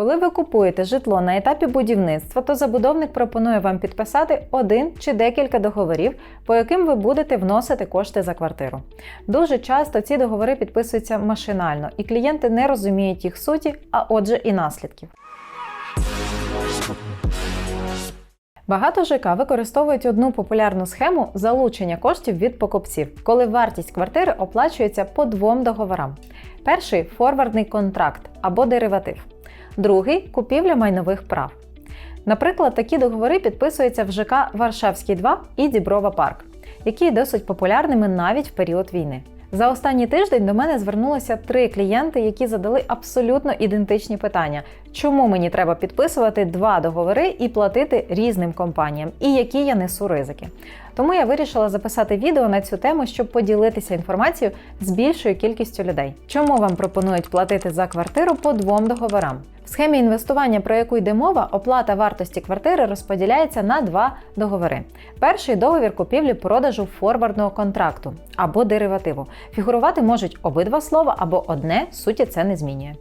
Коли ви купуєте житло на етапі будівництва, то забудовник пропонує вам підписати один чи декілька договорів, по яким ви будете вносити кошти за квартиру. Дуже часто ці договори підписуються машинально, і клієнти не розуміють їх суті, а отже, і наслідків. Багато ЖК використовують одну популярну схему залучення коштів від покупців, коли вартість квартири оплачується по двом договорам. Перший форвардний контракт або дериватив, другий купівля майнових прав. Наприклад, такі договори підписуються в ЖК Варшавський 2 і Діброва Парк, які є досить популярними навіть в період війни. За останній тиждень до мене звернулися три клієнти, які задали абсолютно ідентичні питання: чому мені треба підписувати два договори і платити різним компаніям, і які я несу ризики. Тому я вирішила записати відео на цю тему, щоб поділитися інформацією з більшою кількістю людей. Чому вам пропонують платити за квартиру по двом договорам? В схемі інвестування, про яку йде мова, оплата вартості квартири розподіляється на два договори. Перший договір купівлі-продажу форвардного контракту або деривативу. Фігурувати можуть обидва слова або одне, суті це не змінює.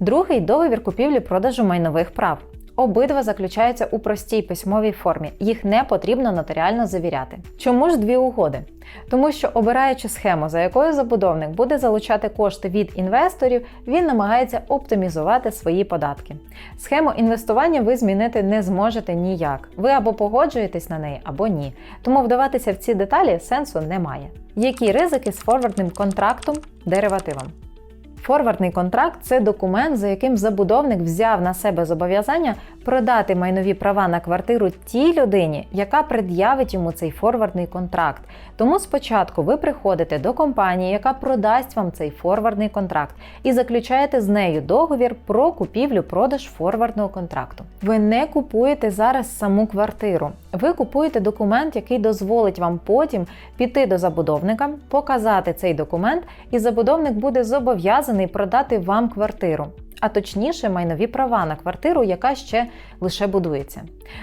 Другий договір купівлі-продажу майнових прав. Обидва заключаються у простій письмовій формі, їх не потрібно нотаріально завіряти. Чому ж дві угоди? Тому що обираючи схему, за якою забудовник буде залучати кошти від інвесторів, він намагається оптимізувати свої податки. Схему інвестування ви змінити не зможете ніяк. Ви або погоджуєтесь на неї, або ні. Тому вдаватися в ці деталі сенсу немає. Які ризики з форвардним контрактом деривативом? Форвардний контракт це документ, за яким забудовник взяв на себе зобов'язання продати майнові права на квартиру тій людині, яка пред'явить йому цей форвардний контракт. Тому спочатку ви приходите до компанії, яка продасть вам цей форвардний контракт, і заключаєте з нею договір про купівлю-продаж форвардного контракту. Ви не купуєте зараз саму квартиру. Ви купуєте документ, який дозволить вам потім піти до забудовника, показати цей документ, і забудовник буде зобов'язаний продати вам квартиру. А точніше, майнові права на квартиру, яка ще лише будується.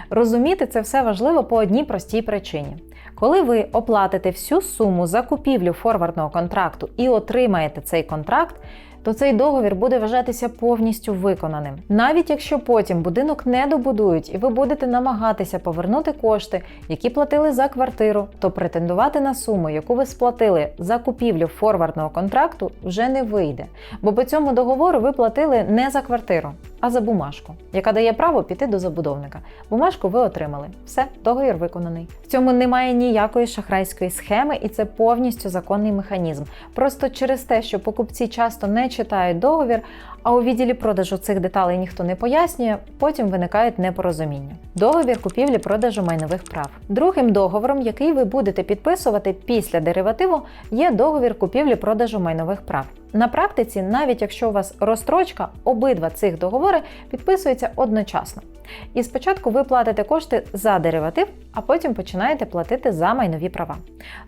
Розуміти це все важливо по одній простій причині. Коли ви оплатите всю суму за купівлю форвардного контракту і отримаєте цей контракт, то цей договір буде вважатися повністю виконаним. Навіть якщо потім будинок не добудують і ви будете намагатися повернути кошти, які платили за квартиру, то претендувати на суму, яку ви сплатили за купівлю форвардного контракту, вже не вийде. Бо по цьому договору ви платили не за квартиру, а за бумажку, яка дає право піти до забудовника. Бумажку ви отримали. Все, договір виконаний. В цьому немає ніякої шахрайської схеми, і це повністю законний механізм. Просто через те, що покупці часто не читають договір, а у відділі продажу цих деталей ніхто не пояснює, потім виникають непорозуміння. Договір купівлі-продажу майнових прав. Другим договором, який ви будете підписувати після деривативу, є договір купівлі-продажу майнових прав. На практиці, навіть якщо у вас розстрочка, обидва цих договори підписуються одночасно. І спочатку ви платите кошти за дериватив, а потім починаєте платити за майнові права.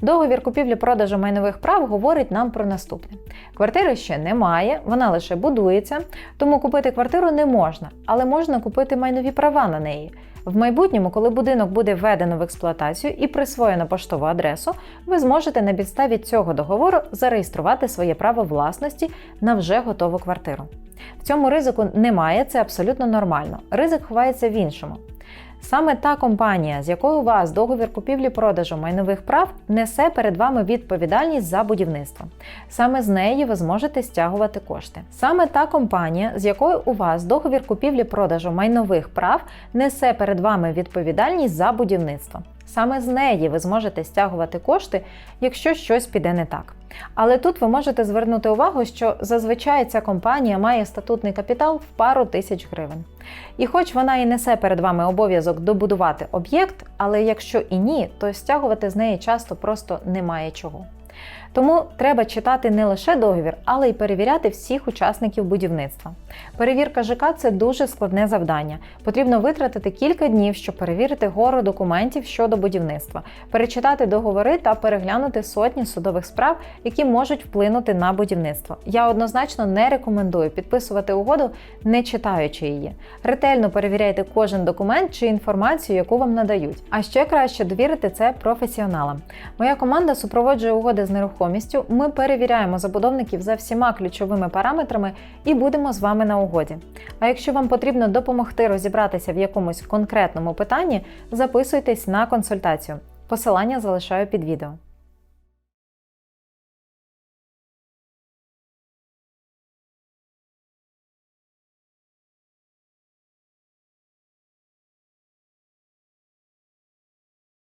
Договір купівлі-продажу майнових прав говорить нам про наступне: квартири ще немає, вона лише будується, тому купити квартиру не можна, але можна купити майнові права на неї. В майбутньому, коли будинок буде введено в експлуатацію і присвоєно поштову адресу, ви зможете на підставі цього договору зареєструвати своє право власності на вже готову квартиру. В цьому ризику немає, це абсолютно нормально. Ризик ховається в іншому. Саме та компанія, з якою у вас договір купівлі-продажу майнових прав, несе перед вами відповідальність за будівництво. Саме з неї ви зможете стягувати кошти. Саме та компанія, з якою у вас договір купівлі-продажу майнових прав, несе перед вами відповідальність за будівництво. Саме з неї ви зможете стягувати кошти, якщо щось піде не так. Але тут ви можете звернути увагу, що зазвичай ця компанія має статутний капітал в пару тисяч гривень. І хоч вона і несе перед вами обов'язок добудувати об'єкт, але якщо і ні, то стягувати з неї часто просто немає чого. Тому треба читати не лише договір, але й перевіряти всіх учасників будівництва. Перевірка ЖК це дуже складне завдання. Потрібно витратити кілька днів, щоб перевірити гору документів щодо будівництва, перечитати договори та переглянути сотні судових справ, які можуть вплинути на будівництво. Я однозначно не рекомендую підписувати угоду, не читаючи її. Ретельно перевіряйте кожен документ чи інформацію, яку вам надають. А ще краще довірити це професіоналам. Моя команда супроводжує угоди з нерухомістю нерухомістю ми перевіряємо забудовників за всіма ключовими параметрами і будемо з вами на угоді. А якщо вам потрібно допомогти розібратися в якомусь конкретному питанні, записуйтесь на консультацію. Посилання залишаю під відео.